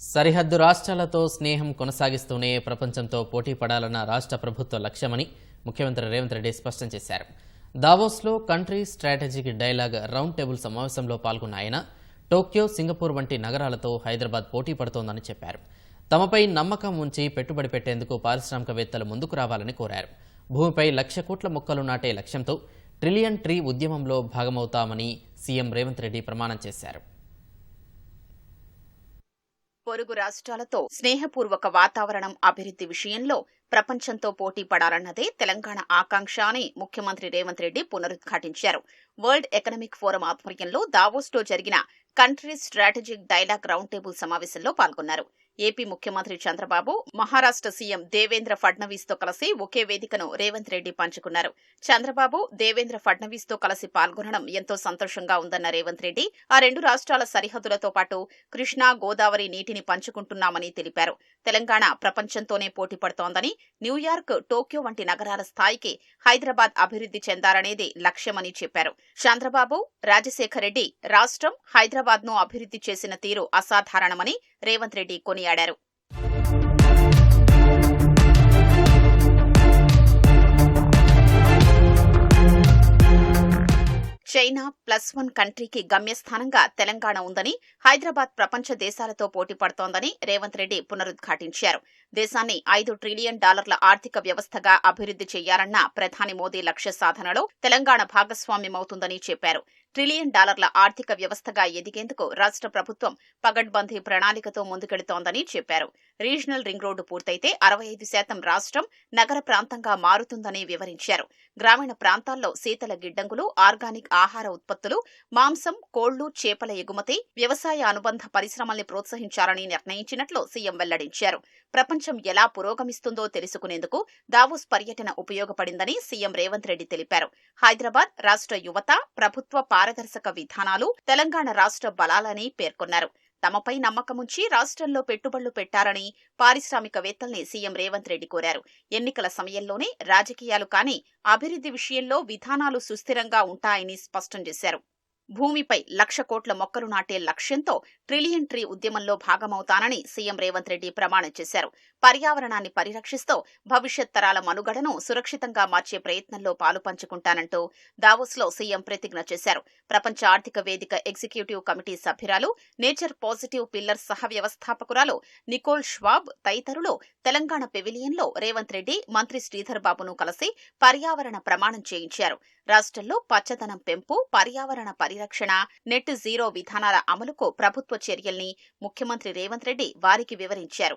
సరిహద్దు రాష్ట్రాలతో స్నేహం కొనసాగిస్తూనే ప్రపంచంతో పోటీ పడాలన్న రాష్ట్ర ప్రభుత్వ లక్ష్యమని ముఖ్యమంత్రి రేవంత్ రెడ్డి స్పష్టం చేశారు. దావోస్లో country strategic dialogue round table సమావేశంలో పాల్గొన్న ఆయన టోక్యో సింగపూర్ వంటి నగరాలతో హైదరాబాద్ పోటీ పడుతోందని చెప్పారు. తమపై నమ్మకం ఉంచి పెట్టుబడి పెట్టేందుకు పారిశ్రామికవేత్తలు ముందుకు రావాలని కోరారు. భూమిపై లక్ష కోట్ల మొక్కలు నాటే లక్ష్యంతో ట్రిలియన్ ట్రీ ఉద్యమంలో భాగమవుతామని సీఎం రేవంత్ రెడ్డి ప్రమాణం చేశారు. పొరుగు రాష్ట్రాలతో స్నేహపూర్వక వాతావరణం అభివృద్ధి విషయంలో ప్రపంచంతో పోటీ పడాలన్నదే తెలంగాణ ఆకాంక్ష అని ముఖ్యమంత్రి రేవంత్ రెడ్డి పునరుద్ఘాటించారు. వరల్డ్ ఎకనామిక్ ఫోరం ఆధ్వర్యంలో దావోస్లో జరిగిన country strategic dialogue round table సమావేశంలో పాల్గొన్నారు. ఏపీ ముఖ్యమంత్రి చంద్రబాబు మహారాష్ట్ర సీఎం దేవేంద్ర ఫడ్నవీస్తో కలిసి ఒకే వేదికను రేవంత్ రెడ్డి పంచుకున్నారు. చంద్రబాబు దేవేంద్ర ఫడ్నవీస్తో కలిసి పాల్గొనడం ఎంతో సంతోషంగా ఉందన్న రేవంత్ రెడ్డి ఆ రెండు రాష్ట్రాల సరిహద్దులతో పాటు కృష్ణా గోదావరి నీటిని పంచుకుంటున్నామని తెలిపారు. తెలంగాణ ప్రపంచంతోనే పోటీ పడుతోందని న్యూయార్క్ టోక్యో వంటి నగరాల స్థాయికి హైదరాబాద్ అభివృద్ధి చెందాలనేది లక్ష్యమని చెప్పారు. చంద్రబాబు రాజశేఖర్ రెడ్డి రాష్ట్రం హైదరాబాద్ను అభివృద్ధి చేసిన తీరు అసాధారణమని రేవంత్ రెడ్డి కొనియాడారు. చైనా ప్లస్ వన్ కంట్రీకి గమ్యస్థానంగా తెలంగాణ ఉందని హైదరాబాద్ ప్రపంచ దేశాలతో పోటీ పడుతోందని రేవంత్ రెడ్డి పునరుద్ఘాటించారు. దేశాన్ని ఐదు ట్రిలియన్ డాలర్ల ఆర్థిక వ్యవస్థగా అభివృద్ధి చేయాలన్న ప్రధాని మోదీ లక్ష్య సాధనలో తెలంగాణ భాగస్వామ్యమవుతుందని చెప్పారు. ట్రిలియన్ డాలర్ల ఆర్థిక వ్యవస్థగా ఎదిగేందుకు రాష్ట్ర ప్రభుత్వం పగడ్బందీ ప్రణాళికతో ముందుకెడుతోందని చెప్పారు. రీజనల్ రింగ్ రోడ్డు పూర్తయితే అరవై ఐదు శాతం రాష్ట్రం నగర ప్రాంతంగా మారుతుందని వివరించారు. గ్రామీణ ప్రాంతాల్లో శీతల గిడ్డంగులు ఆర్గానిక్ ఆహార ఉత్పత్తులు మాంసం కోళ్ళు చేపల ఎగుమతి వ్యవసాయ అనుబంధ పరిశ్రమల్ని ప్రోత్సహించాలని నిర్ణయించినట్లు సీఎం వెల్లడించారు. ప్రపంచం ఎలా పురోగమిస్తుందో తెలుసుకునేందుకు దావోస్ పర్యటన ఉపయోగపడిందని సీఎం రేవంత్ రెడ్డి తెలిపారు. హైదరాబాద్ రాష్ట్ర యువత ప్రభుత్వ పారదర్శక విధానాలు తెలంగాణ రాష్ట్ర బలాలని పేర్కొన్నారు. తమపై నమ్మకముంచి రాష్ట్రంలో పెట్టుబడులు పెట్టారని పారిశ్రామికవేత్తల్ని సీఎం రేవంత్ రెడ్డి కోరారు. ఎన్నికల సమయంలోనే రాజకీయాలు కానీ అభివృద్ధి విషయంలో విధానాలు సుస్థిరంగా ఉంటాయని స్పష్టం చేశారు. భూమిపై లక్ష కోట్ల మొక్కలు నాటే లక్ష్యంతో ట్రిలియన్ ట్రీ ఉద్యమంలో భాగమవుతానని సీఎం రేవంత్ రెడ్డి ప్రమాణం చేశారు. పర్యావరణాన్ని పరిరక్షిస్తూ భవిష్యత్ తరాల మనుగడను సురక్షితంగా మార్చే ప్రయత్నంలో పాలు పంచుకుంటానంటూ దావోస్లో సీఎం ప్రతిజ్ఞ చేశారు. ప్రపంచ ఆర్థిక వేదిక ఎగ్జిక్యూటివ్ కమిటీ సభ్యురాలు నేచర్ పాజిటివ్ పిల్లర్ సహ వ్యవస్థాపకురాలు నికోల్ ష్వాబ్ తదితరులు తెలంగాణ పెవిలియన్లో రేవంత్ రెడ్డి మంత్రి శ్రీధర్ బాబును కలిసి పర్యావరణ ప్రమాణం చేయించారు. రాష్ట్రంలో పచ్చదనం పెంపు పర్యావరణ పరిరక్షణ నెట్ జీరో విధానాల అమలుకు ప్రభుత్వ చర్యల్ని ముఖ్యమంత్రి రేవంత్ రెడ్డి వారికి వివరించారు.